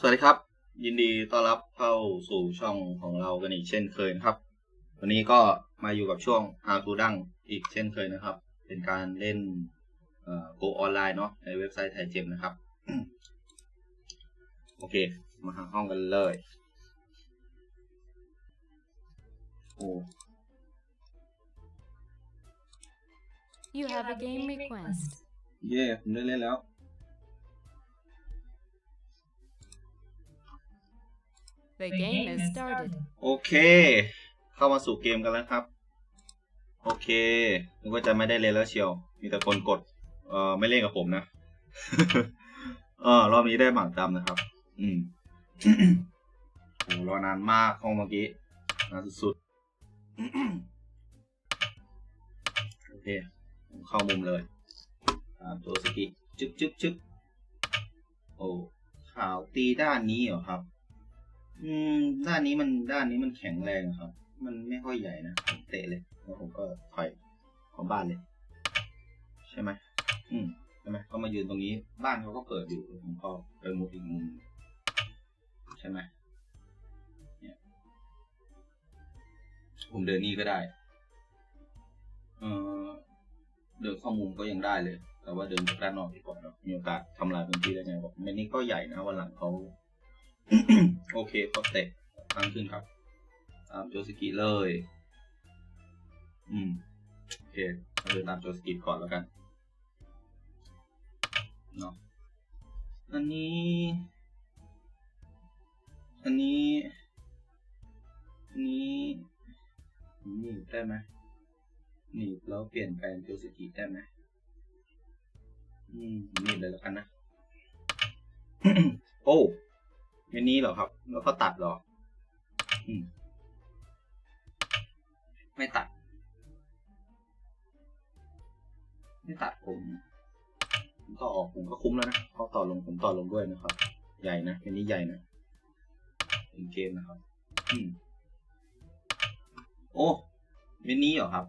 สวัสดีครับ ยินดีต้อนรับเข้าสู่ช่องของเรากันอีกเช่นเคยนะครับ วันนี้ก็มาอยู่กับช่วง How to ดังอีกเช่นเคยนะครับ เป็นการเล่นเอ่อ Go ออนไลน์เนาะในเว็บไซต์ไทยเจมนะครับ โอเค มาหาห้องกันเลย โอ้ You have a game request. เย่ผมได้เล่นแล้ว The game is started. โอเค เข้ามาสู่เกมกันแล้วครับ โอเคนึกว่าจะไม่ได้เล่นแล้วเชียว มีแต่คนกด เอ่อ ไม่เล่นกับผมนะ เออรอบนี้ได้หมากดำนะครับ อืมโหรอนานมากห้องเมื่อกี้นานสุดๆ โอเคผมเข้ามุมเลยตามตัวสกิ จึ๊บจึ๊บจึ๊บโอ้ ข่าวตีด้านนี้เหรอครับ อืม ด้านนี้มันด้านนี้มันแข็งแรงครับ มันไม่ค่อยใหญ่นะผมเตะเลย แล้วผมก็ถอยของบ้านเลย ใช่ไหมอืมใช่ไหมก็มายืนตรงนี้ บ้านเขาก็เปิดอยู่ผมก็ไปมุดอีกมุมใช่ไหมเนี่ยผมเดินนี่ก็ได้ เออเดินข้ามุมก็ยังได้เลย แต่ว่าเดินจากด้านนอกดีกว่าเนอะมีโอกาสทำลายพื้นที่ได้ไงบอกเมนนี่ก็ใหญ่นะวันหลังเขา โอเคก็เตะตั้งขึ้นครับ ตามโจสกิเลย อืม โอเคเราเดินตามโจสกิก่อนแล้วกันเนาะอันนี้ อันนี้ อันนี้หนีบได้ไหมหนีบแล้วเปลี่ยนแปลงโจสกิได้ไหมอืมหนีบเลยแล้วกันนะ โอ้ เมนนี้เหรอครับ แล้วก็ตัดเหรออืมไม่ตัด ไม่ตัดผมผมต่อออกผมก็คุ้มแล้วนะเขาต่อลงผมต่อลงด้วยนะครับ ใหญ่นะเป็นนี้ใหญ่นะเป็นเกมนะครับ อืมโอ้เมนนี้เหรอครับ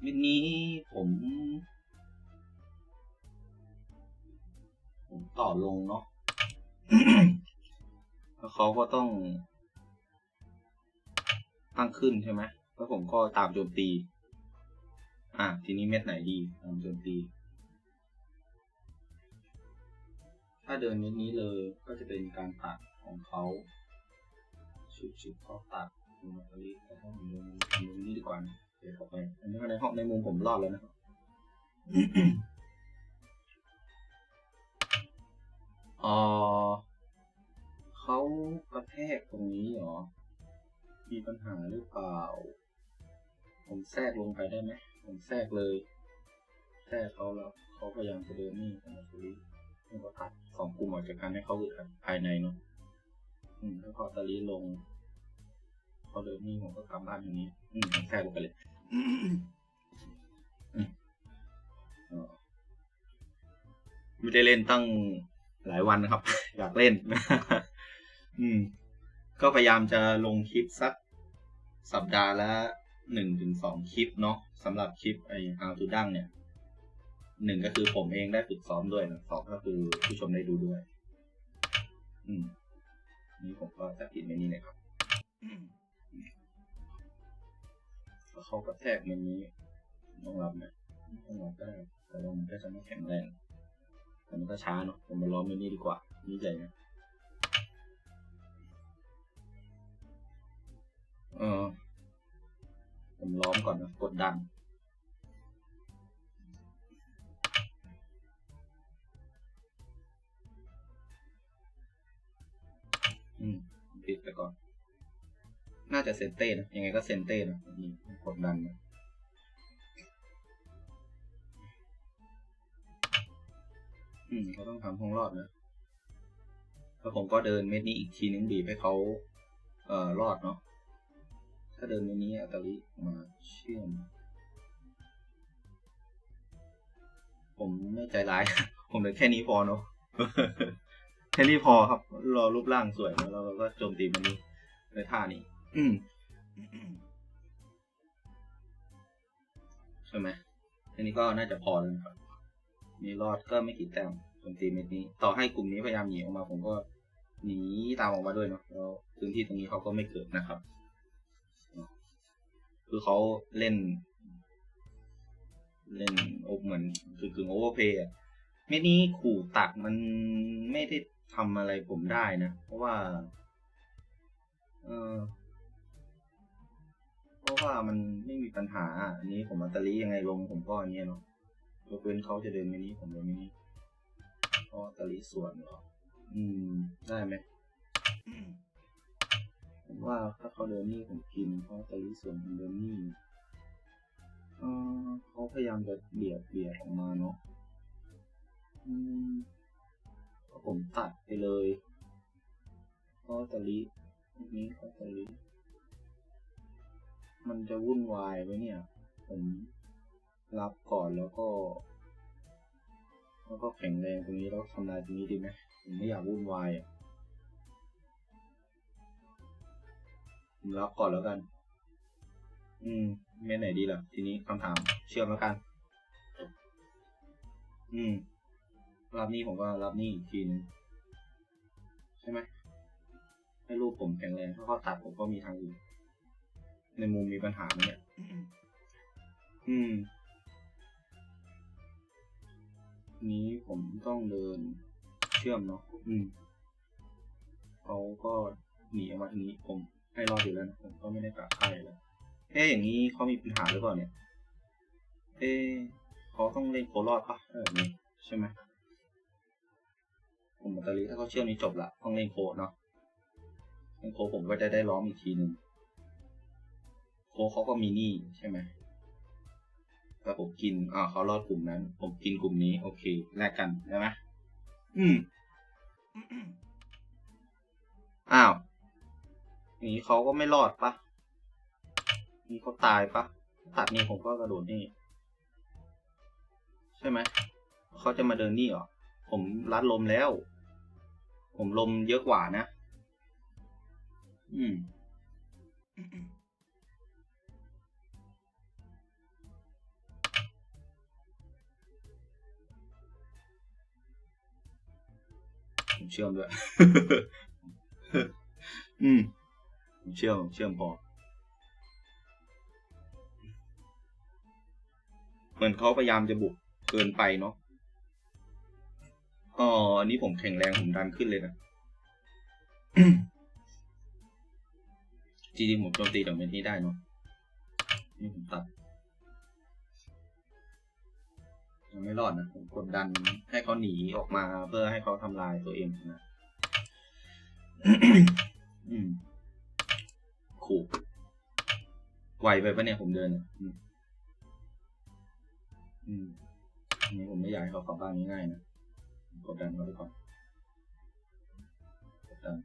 เมนนี้ผม ผมต่อลงเนาะ แล้วเขาก็ต้อง ตั้งขึ้นใช่ไหมแล้วผมก็ตามโจมตี อะทีนี้เม็ดไหนดีตามโจมตี ถ้าเดินเม็ดนี้เลยก็จะเป็นการตัดของเขาชุบชุบเขาตัดมาตอรี่เขาต้องมุมมุมนี้ดีกว่านะเดี๋ยวเข้าไปอันนี้ในห้องในมุมผมรอดแล้วนะครับเออ เขากระแทกตรงนี้เหรอ มีปัญหาหรือเปล่า ผมแทรกลงไปได้ไหม ผมแทรกเลย แทรกเขาแล้วเขาพยายามจะเดินนี่ผมมาคุยผมก็ตัดสองกลุ่มออกจากกันให้เขาอึดอัดภายในเนาะ อืม แล้วพอตะลีลงเขาเดินนี่ผมก็กำบ้านอย่างนี้ อืมผมแทรกลงไปเลยอืมอ๋อไม่ได้เล่นตั้งหลายวันนะครับ อยากเล่น อืม ก็พยายามจะลงคลิปสักสัปดาห์ละหนึ่งถึงสองคลิปเนาะสำหรับคลิปไอ้ How to ดังเนี่ยหนึ่งก็คือผมเองได้ฝึกซ้อมด้วยนะสองก็คือผู้ชมได้ดูด้วย อืม นี่ผมก็จะปิดเมนูเลยครับแล้วเขากระแทกเมนูนี้ต้องรับไหมต้องรับได้แต่ว่ามันก็จะไม่แข็งแรงแต่มันก็ช้าเนาะผมมาล้อมเมนูดีกว่า นี่ใหญ่นะ เออ ผมล้อมก่อนนะกดดัน อืมปิดไปก่อน น่าจะเซนเต้นะ ยังไงก็เซนเต้นะนี่กดดันนะอืมเขาต้องทำห้องรอดนะแล้วผมก็เดินเม็ดนี้อีกทีนึงบีบให้เขาเอ่อรอดเนาะ ถ้าเดินเม็ดนี้อัตลิมาเชื่อม ผมไม่ใจร้าย ผมเดินแค่นี้พอเนาะแค่นี้พอครับ รอรูปร่างสวยแล้วเราก็โจมตีมันนี้ในท่านี้อืใช่ไหมอันนี้ก็น่าจะพอแล้วครับ มีรอดก็ไม่กี่แต้มโจมตีเม็ดนี้ ต่อให้กลุ่มนี้พยายามหนีออกมา ผมก็หนีตามออกมาด้วยเนาะแล้วพื้นที่ตรงนี้เขาก็ไม่เกิดนะครับ คือเขาเล่น เล่นโอเหมือนคือกึ่งโอเวอร์เพย์เม็ดนี้ขู่ตัดมันไม่ได้ทำอะไรผมได้นะ เพราะว่า เออเพราะว่ามันไม่มีปัญหา อันนี้ผมอัตลียังไงลงผมก็อันนี้เนาะยกเว้นเขาจะเดินไปนี้ผมเดินไปนี้เพราะอัตลีส่วนเหรอ อืม ได้ไหม ผมว่าถ้าเขาเดินนี่ผมกินเพราะอัตลีส่วนผมเดินนี่เขาพยายามจะเบียดเบียดออกมาเนาะก็ผมตัดไปเลยเพราะอัตลีพวกนี้เขาอัตลีมันจะวุ่นวายไหมเนี่ย ผมรับก่อนแล้วก็ แล้วก็แข็งแรงตรงนี้แล้วทำลายตรงนี้ดีไหมผมไม่อยากวุ่นวายอะ ผมรับก่อนแล้วกัน อืมเม่ไหนดีล่ะ ทีนี้คำถามเชื่อมแล้วกัน อืม รับนี่ผมก็รับนี่อีกทีนึงใช่ไหมให้รูปผมแข็งแรงถ้าเขาตัดผมก็มีทางอื่น ในมุมมีปัญหาไหมเนี่ย อืม นี้ผมต้องเดินเชื่อมเนาะ อืม เขาก็หนีออกมาทางนี้ผม ให้รอดอยู่แล้วผมก็ไม่ได้กะใครแล้วเอ๊ะอย่างนี้เขามีปัญหาหรือเปล่าเนี่ย เอ๊ะเขาต้องเล่นโครอดปะเออนี้ใช่ไหมผมบัตเตอรี่ถ้าเขาเชื่อมนี้จบละต้องเล่นโคเนาะเล่นโคผมก็จะได้ล้อมอีกทีหนึ่งโคเขาก็มีหนี่ใช่ไหมแต่ผมกินอ่าเขารอดกลุ่มนั้น ผมกินกลุ่มนี้ โอเคแลกกันใช่ไหมอืมอ้าว นี้เขาก็ไม่รอดปะนี่เขาตายปะตัดนี่ผมก็กระโดดนี่ ใช่ไหมเขาจะมาเดินนี่เหรอ ผมรัดลมแล้ว ผมลมเยอะกว่านะ อืมผมเชื่อมด้วย อืม เชื่อมเชื่อมพอ เหมือนเขาพยายามจะบุกเกินไปเนาะอ๋ออันนี้ผมแข็งแรงผมดันขึ้นเลยนะ จริงๆผมโจมตีดอกเม็ดนี้ได้เนาะ นี่ผมตัดยังไม่รอดนะผมกดดันให้เขาหนีออกมาเพื่อให้เขาทำลายตัวเองนะ ขู่ไหวไปปะเนี่ยผมเดินอืมอืมอันนี้ผมไม่อยากให้เขากลับบ้านง่ายๆนะกดดันเขาไปก่อนกดดัน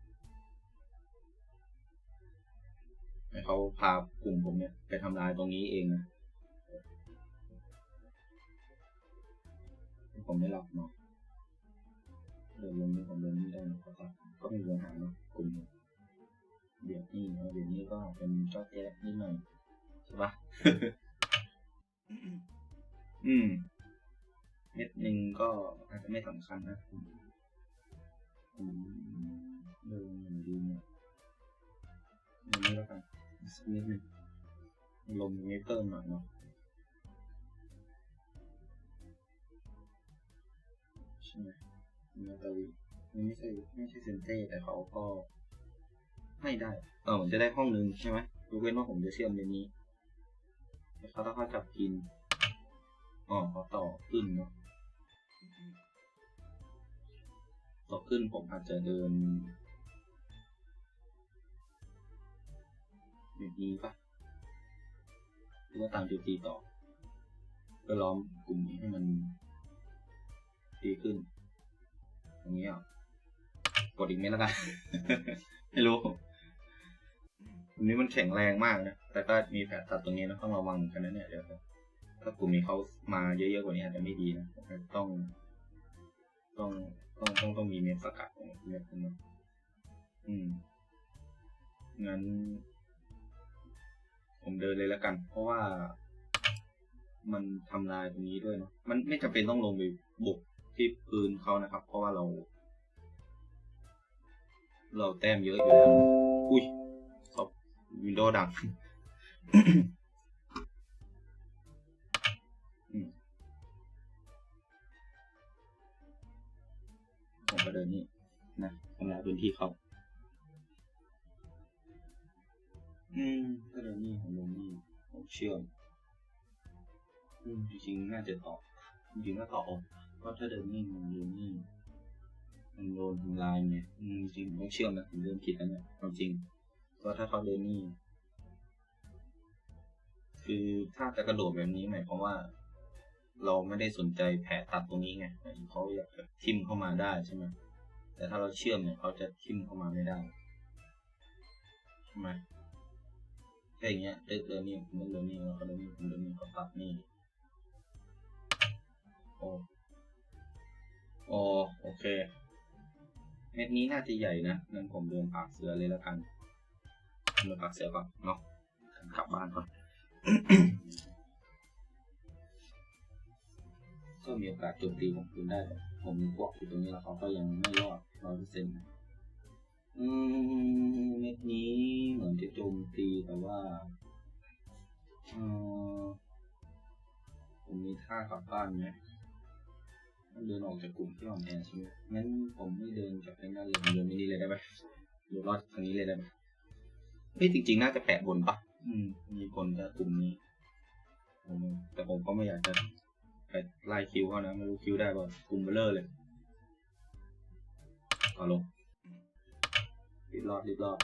ให้เขาพากลุ่มผมเนี่ย ไปทำลายตรงนี้เองนะผมไม่รับเนาะเดินลงนี้ผมเดินนี่ได้นะก็ก็ไม่มีปัญหาเนาะกลุ่มนี้ เดี๋ยวนี่เนาะเดี๋ยวนี้ก็เป็นเจ้าแจ๊ะนิดหน่อยใช่ปะอืม เม็ดหนึ่งก็อาจจะไม่สำคัญนะอืมเดินอย่างดีเนี่ยอย่างนี้แล้วกันสักนิดหนึ่งลมไม่เพิ่มหน่อยเนาะใช่ไหมเนื้อตาวีมันไม่ใช่ไม่ใช่เซนเต้แต่เขาก็ ไม่ได้ เออผมจะได้ห้องหนึ่งใช่ไหมยกเว้นว่าผมจะเชื่อมในนี้แต่เขาถ้าเขาจับกินอ๋อเขาต่อขึ้นเนาะต่อขึ้นผมอาจจะเดินแบบนี้ปะหรือว่าตามจุดตีต่อเพื่อล้อมกลุ่มนี้ให้มันดีขึ้น อย่างนี้อะกดอีกเม็ดแล้วกัน ไม่รู้ อันนี้มันแข็งแรงมากนะ แต่ก็มีแผลตัดตรงนี้นะต้องระวังกันนะเนี่ยเดี๋ยวถ้ากลุ่มนี้เขามาเยอะๆกว่านี้อาจจะไม่ดีนะต้อง ต้องต้องต้องต้องมีเม็ดสกัดของเม็ดนะอืม งั้น ผมเดินเลยแล้วกัน เพราะว่ามันทำลายตรงนี้ด้วยเนาะมันไม่จำเป็นต้องลงไปบุกที่พื้นเขานะครับ เพราะว่าเรา เราแต้มเยอะอยู่แล้ว อุ้ย วินโดว์ดังผมก็เดินนี่นะทำลายพื้นที่เขาอืมก็เดินนี่ผมลงนี่ผมเชื่อมอืมจริงๆน่าจะต่อจริงๆก็ต่อกเพราะถ้าเดินนี่มันเดินนี่มันโดนทำลายไงอืมจริงๆต้องเชื่อมนะผมเริ่มคิดแล้วเนี่ยความจริง เพราถ้าเขาเดินนี่คือถ้าจะกระโดดแบบนี้หมายความว่า เราไม่ได้สนใจแผลตัดตรงนี้ไงเขาอยากจะทิ่มเข้ามาได้ใช่ไหมแต่ถ้าเราเชื่อมเนี่ยเขาจะทิ่มเข้ามาไม่ได้ใช่ไหมแค่อย่างเงี้ยเดินเดินนี่ผมเดินนี่แล้วก็เดินนี่ผมเดินนี่เขาตัดนี่โอ้โอโอเค เม็ดนี้น่าจะใหญ่นะงั้นผมเดินปากเสือเลยแล้วกัน เดินปากเสือก่อนเนาะกลับบ้านก่อน ก็มีโอกาสโจมตีผมคืนได้ ผมมีพวกอยู่ตรงนี้แล้วเขาก็ยังไม่รอดร้อยเปอร์เซ็นต์อืมเม็ดนี้เหมือนจะโจมตีแต่ว่าเออผมมีท่ากลับบ้านไหมเดินออกจากกลุ่มที่อ่อนแอใช่ไหมงั้นผมไม่เดินจากไอ้นั่นเลยผมเดินไม่นี่เลยได้ไหมหรือรอดทางนี้เลยได้ไหม เฮ้ยจริงๆ น่าจะแปะบนปะอืม มีบนกับกลุ่มนี้แต่ผมก็ไม่อยากจะไปไล่คิวเขานะไม่รู้คิวได้ป่ะกลุ่มเบลเลอร์เลยต่อลงรีบรอดรีบรอด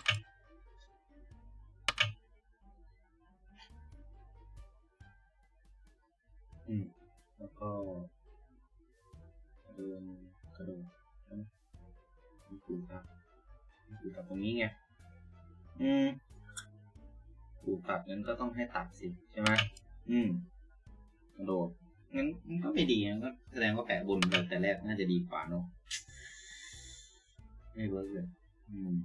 อืม แล้วก็เดินกระโดดนะมีกูตัดมีกูตัดตรงนี้ไง อืมกูกตัดงั้นก็ต้องให้ตัดสิใช่ไหมอืมกระโดดงั้นมันก็ไม่ดีงั้นก็แสดงว่าแปะบนแต่แต่แรกน่าจะดีกว่าเนอะไม่เวิร์กเลยอืม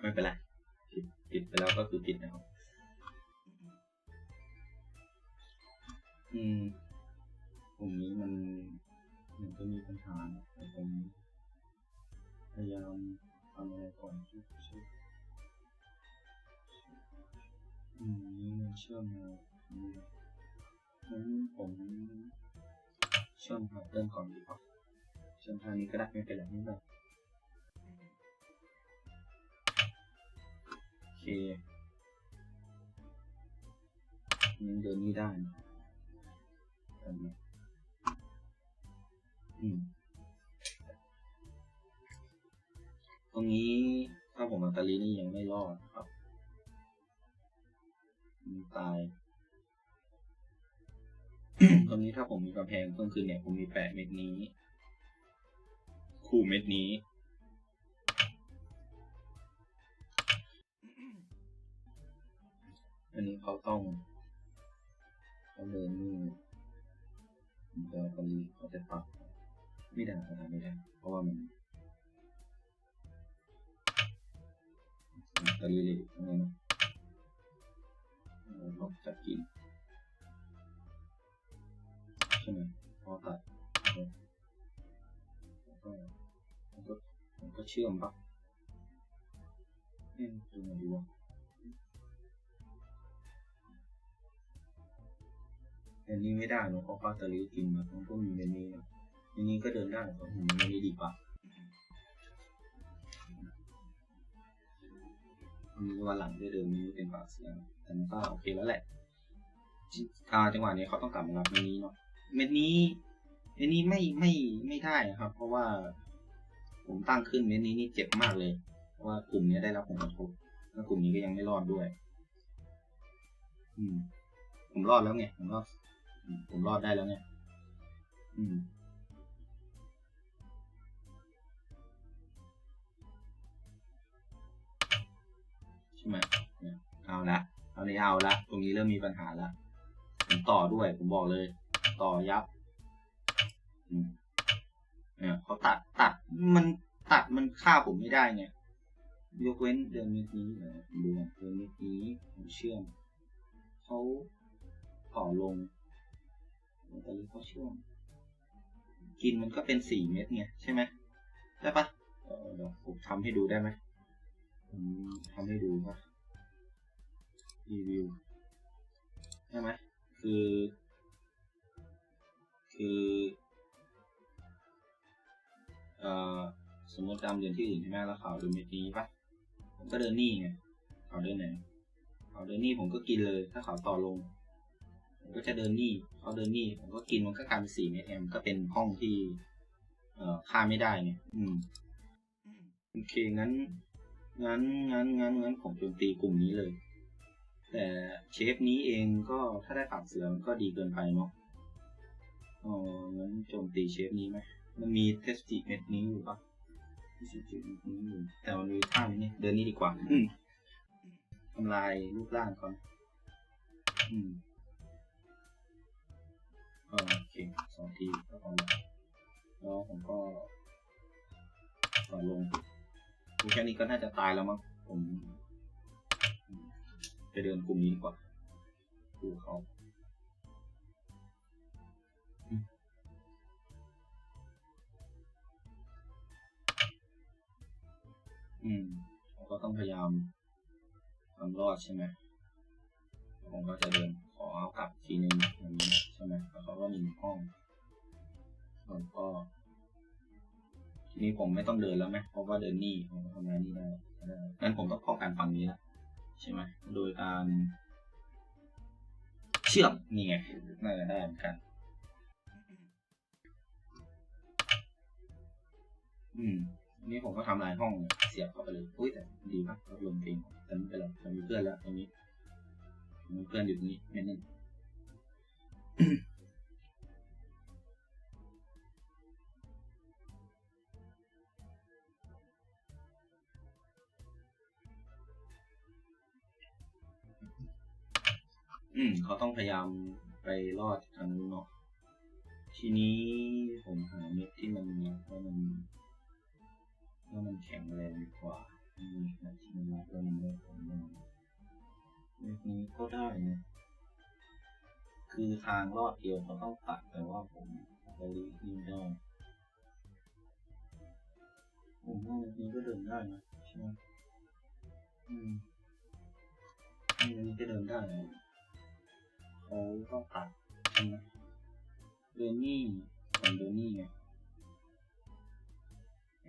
ไม่เป็นไรผิดผิดไปแล้วก็คือผิดนะครับอืมตรงนี้มันมันก็มีปัญหานะแต่ผมพยายาม ทำอะไรก่อนที่จะอืมนี่มันเชื่อมมาอืมงั้นผมเชื่อมหาเริ่มก่อนดีกว่าเชื่อมทางนี้ก็ได้ไม่เป็นไรไม่เป็นไรโอเคยังเดินนี่ได้นะเห็นไหมอืม ตรงนี้ถ้าผมอัตลีนี่ยังไม่รอดครับมันตาย ตรงนี้ถ้าผมมีกำแพงเพิ่มขึ้นเนี่ย ผมมีแปะเม็ดนี้ คู่เม็ดนี้ อันนี้เขาต้องเขาเดินนี่ผมจะอัตาลีเขาจะปักไม่ได้เขาทำไม่ได้ เพราะว่ามัน ตะลีเลยนั่นเราจะกินใช่ไหมพอตัดแล้วก็มันก็มันก็เชื่อมปะเอ๊ะดูมาดูวะอันนี้ไม่ได้เนอะเพราะปลาตะลีกินมาต้องก็มีเมนี้เนอะอันนี้ก็เดินได้แต่ผมเมนี้ดีกว่า วันหลังได้เดินนี้เป็นปากเสียงแต่มันก็โอเคแล้วแหละอ่าจังหวะนี้เขาต้องกลับมารับเม็ดนี้เนาะเม็ดนี้เม็ดนี้ไม่ไม่ไม่ได้ครับ เพราะว่า ผมตั้งขึ้นเม็ดนี้นี่เจ็บมากเลย เพราะว่ากลุ่มนี้ได้รับผลกระทบแล้วกลุ่มนี้ก็ยังไม่รอดด้วย อืม ผมรอดแล้วไงผมรอดผมรอดได้แล้วไงอืม ช่ไหมเอาละเอานี้เอาละตรงนี้เริ่มมีปัญหาละผมต่อด้วย ผมบอกเลย ต่อยับเนี่ยเขาตัดตัดมันตัดมันฆ่าผมไม่ได้ไงยกเว้นเดือนเมษนี้เดี๋ยวผมดูก่อนเดือนเมษนี้ผมเชื่อมเขาต่อลงแตอนนี้เขาเชื่อมกินมันก็เป็นสี่เม็ดไงใช่ไหมใช่ปะเดี๋ยวผมทำให้ดูได้ไหม ผมทำให้ดูปะรีวิวได้ไหมคือ คือเอ่อสมมติตามเดินที่อื่นใช่ไหมแล้วเขาเดินเมตนี้ปะผมก็เดินนี่ไงเขาเดินไหนเขาเดินนี่ผมก็กินเลย ถ้าเขาต่อลงผมก็จะเดินนี่เขาเดินนี่ผมก็กินมันก็กลายเป็นสี่เมตรแอมก็เป็นห้องที่ เอ่อค่าไม่ได้ไงอืมโอเคงั้น งั้นงั้นงั้นงั้นผมโจมตีกลุ่มนี้เลย แต่เชฟนี้เองก็ถ้าได้ปากเสือมันก็ดีเกินไปเนาะอ๋องั้นโจมตีเชฟนี้ไหมมันมีเทสติเม็ดนี้อยู่ปะเทสติเม็ดนี้อยู่แต่มันมีท่านี้เดินนี้ดีกว่าอืมทำลายรูปร่างก่อนอืมก็โอเคสองทีก็พอแล้วแล้วผมก็ต่อลง ดูแค่นี้ก็น่าจะตายแล้วมั้งผมไปเดินกลุ่มนี้ดีกว่าดูเขาอืมผมก็ต้องพยายามทำรอดใช่ไหมผมก็จะเดินขอเอากลับทีนึงอย่างนี้ใช่ไหมแล้วเขาก็มีห้องแล้วก็ ทีนี้ผมไม่ต้องเดินแล้วไหมเพราะว่าเดินนี่ผมทำงานนี่ได้ได้งั้นผมต้องป้องกันฝั่งนี้ละใช่ไหมโดยการเชื่อมนี่ไงน่าจะได้เหมือนกัน อืมนี่ผมก็ทำลายห้องเสียบเข้าไปเลยอุ้ยแต่ดีมากลดลงจริงแต่ไม่เป็นไรเรามีเพื่อนแล้วตรงนี้มีเพื่อนอยู่ตรงนี้ไม่แน่น อืมเขาต้องพยายามไปรอดทางนู้นเนาะทีนี้ผมหาเม็ดที่มันว่ามันว่ามันแข็งแรงดีกว่าอืมนะที่มันรับแล้วมันได้ผลเม็ดนี้ก็ได้นะคือทางรอดเดียวเขาต้องตัดแต่ว่าผมไปนี่ได้ผมว่าเม็ดนี้ก็เดินได้นะใช่ไหมอืมอืมอันนี้ก็เดินได้ นะเขาก็ตัดใช่ไหมเดินนี่ผมเดินนี่ไง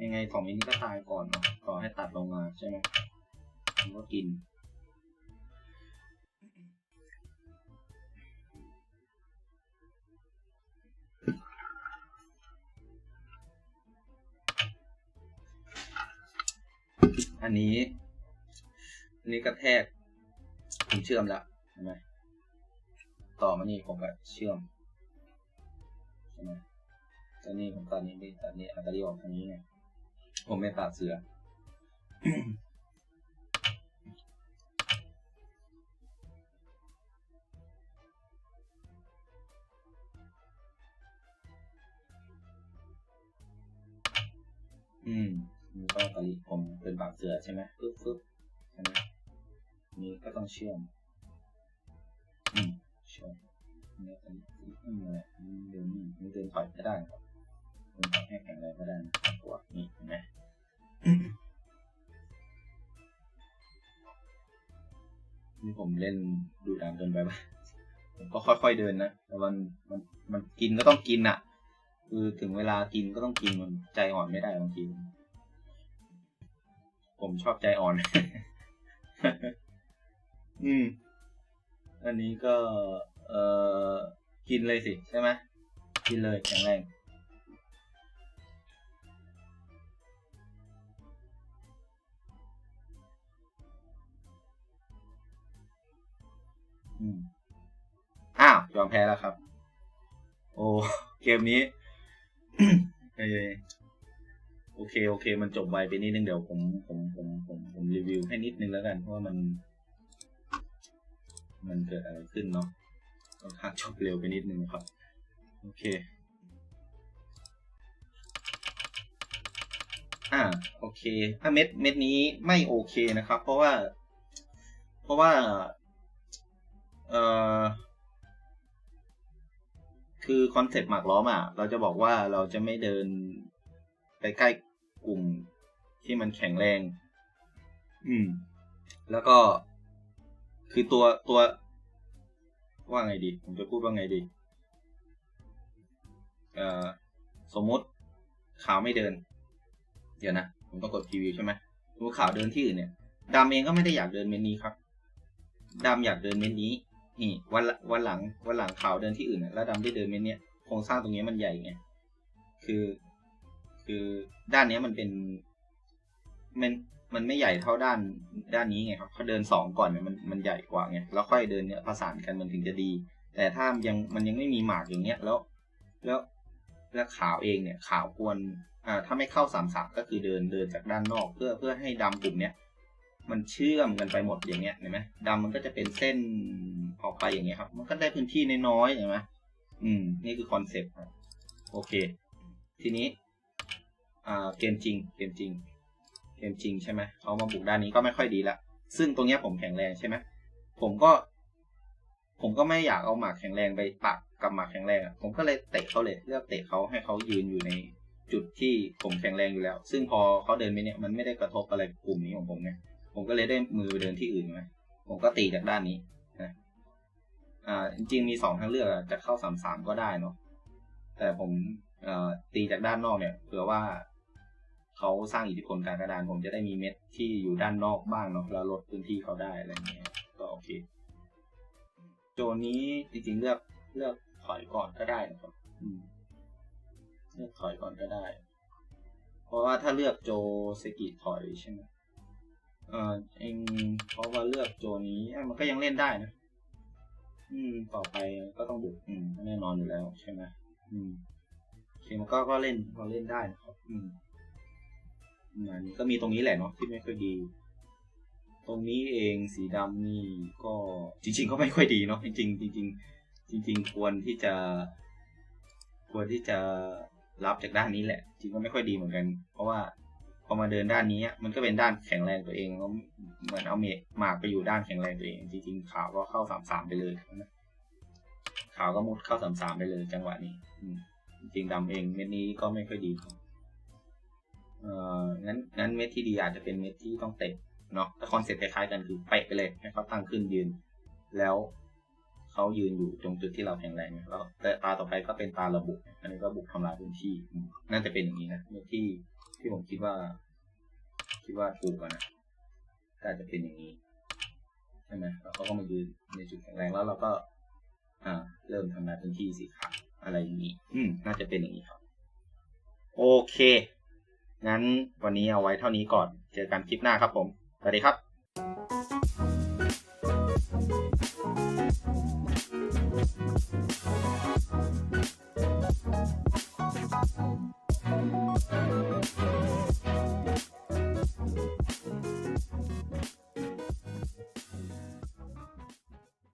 ยังไงสองเม็ดนี้ก็ตายก่อนเนาะต่อให้ตัดลงมาใช่ไหมผมก็กินอันนี้ อันนี้กระแทกผมเชื่อมแล้วใช่ไหม ต่อมานี่ผมก็เชื่อมใช่ไหมตอนนี้ผมตัดนี้ไปตัดนี้อัตรีออกทางนี้ไงผมไม่ตัดเสือ อืมนี่ก็ตอนนี้ผมเป็นปากเสือใช่ไหมปึ๊บปึ๊บใช่ไหมนี่ก็ต้องเชื่อม มเชื่อมนี่เป็นอืมเนี่ยเดินนี่นี่เดินถอยไม่ได้ครับเดินถอยให้แข็งแรงไม่ได้นะตัวนี่เห็นไหมนี่ผมเล่นดูดันเกินไปปะผมก็ค่อยๆเดินนะแต่มันมันมันกินก็ต้องกินอะ คือถึงเวลากินก็ต้องกินมันใจอ่อนไม่ได้บางทีผมชอบใจอ่อน อืม อันนี้ก็เอ่อกินเลยสิใช่ไหมกินเลยแข็งแรงอืมอ้าวยอมแพ้แล้วครับ โอ้เกมนี้เอ้โอเค โอเค มันจบไวไปนิดนึงเดี๋ยวผมผมผมผมผมรีวิวให้นิดนึงแล้วกันเพราะว่ามัน มันเกิดอะไรขึ้นเนาะค่อนข้างจบเร็วไปนิดนึงครับ โอเค อ่า โอเค ถ้าเม็ดเม็ดนี้ไม่โอเคนะครับ เพราะว่า เพราะว่า เอ่อ คือคอนเซ็ปต์หมากล้อมอะ เราจะบอกว่าเราจะไม่เดินไปใกล้กลุ่มที่มันแข็งแรง อืม แล้วก็ คือตัวตัว ว่าไงดี ผมจะพูดว่าไงดี เอ่อ สมมติขาวไม่เดิน เดี๋ยวนะ ผมต้องกดพรีวิวใช่ไหมสมมติขาวเดินที่อื่นเนี่ยดำเองก็ไม่ได้อยากเดินเมนนี้ครับดำอยากเดินเมนนี้ นี่ วันวันหลัง วันหลังขาวเดินที่อื่นแล้วดำได้เดินเมนเนี้ยโครงสร้างตรงนี้มันใหญ่ไง คือ คือด้านเนี้ยมันเป็นมัน มันไม่ใหญ่เท่าด้านด้านนี้ไงครับเขาเดินสองก่อนเนี่ยมันมันใหญ่กว่าไงแล้วค่อยเดินเนี่ยประสานกันมันถึงจะดี แต่ถ้ายังมันยังไม่มีหมากอย่างเงี้ยแล้ว แล้วแล้วขาวเองเนี่ยขาวควรอ่าถ้าไม่เข้าสามสามก็คือเดินเดินจากด้านนอก เพื่อเพื่อให้ดำกลุ่มเนี้ยมันเชื่อมกันไปหมดอย่างเงี้ยเห็นไหมดำมันก็จะเป็นเส้นออกไปอย่างเงี้ยครับ มันก็ได้พื้นที่น้อยๆเห็นไหมอืม นี่คือคอนเซ็ปต์ครับโอเค ทีนี้ อ่าเกมจริงเกมจริง เกมจริงใช่ไหมเขามาบุกด้านนี้ก็ไม่ค่อยดีละซึ่งตรงเนี้ยผมแข็งแรงใช่ไหมผมก็ ผมก็ไม่อยากเอาหมากแข็งแรงไปปักกับหมากแข็งแรงอะผมก็เลยเตะเขาเลยเลือกเตะเขาให้เขายืนอยู่ในจุดที่ผมแข็งแรงอยู่แล้ว ซึ่งพอเขาเดินไปเนี่ยมันไม่ได้กระทบอะไรกลุ่มนี้ของผมไงผมก็เลยได้มือไปเดินที่อื่นไงผมก็ตีจากด้านนี้นะอ่าจริงมีสองทางเลือกจะเข้าสามสามก็ได้เนาะแต่ผมเอ่อตีจากด้านนอกเนี่ยเผื่อว่า เขาสร้างอิทธิพลการกระดาน ผมจะได้มีเม็ดที่อยู่ด้านนอกบ้างเนาะแล้วลดพื้นที่เขาได้อะไรเงี้ยก็โอเค โจนี้จริงๆเลือกเลือกถอยก่อนก็ได้นะครับเลือกถอยก่อนก็ได้ เพราะว่าถ้าเลือกโจเซกิถอยใช่ไหมเออเองเพราะว่าเลือกโจนี้มันก็ยังเล่นได้นะอืม ต่อไปก็ต้องบุกอืมแน่นอนอยู่แล้วใช่ไหมอืมโอเคมันก็ก็เล่นพอเล่นได้นะครับ อืม อันก็มีตรงนี้แหละเนาะที่ไม่ค่อยดี ตรงนี้เองสีดำนี่ก็จริง ๆ ก็ไม่ค่อยดีเนาะจริงๆจริง ๆ จริง ๆ ควรที่จะ ควรที่จะรับจากด้านนี้แหละ จริงก็ไม่ค่อยดีเหมือนกัน เพราะว่าพอมาเดินด้านนี้มันก็เป็นด้านแข็งแรงตัวเองก็เหมือนเอาเมฆหมากไปอยู่ด้านแข็งแรงตัวเอง จริงๆขาวก็เข้าสามสามไปเลยนะขาวก็มุดเข้าสามสามไปเลยจังหวะนี้จริงๆดำเองเม็ดนี้ก็ไม่ค่อยดี เอองั้นงั้นเม็ดที่ดีอาจจะเป็นเม็ดที่ต้องเตะเนาะถ้าคอนเซ็ปต์คล้ายๆกันคือเปะไปเลยให้เขาตั้งขึ้นยืน แล้วเขายืนอยู่ตรงจุดที่เราแข็งแรงแล้วแต่ตาต่อไปก็เป็นตาระบุ อันนี้ก็บุกทำลายพื้นที่น่าจะเป็นอย่างนี้นะเม็ดที่ที่ผมคิดว่า คิดว่าถูกอะนะก็อาจจะเป็นอย่างนี้ใช่ไหมแล้วเขาก็มายืนในจุดแข็งแรงแล้วเราก็ อ่า เริ่มทำลายพื้นที่สีขาวอะไรอย่างนี้ อืม น่าจะเป็นอย่างนี้ครับ โอเค งั้นวันนี้เอาไว้เท่านี้ก่อน เจอกันคลิปหน้าครับผม สวัสดีครับ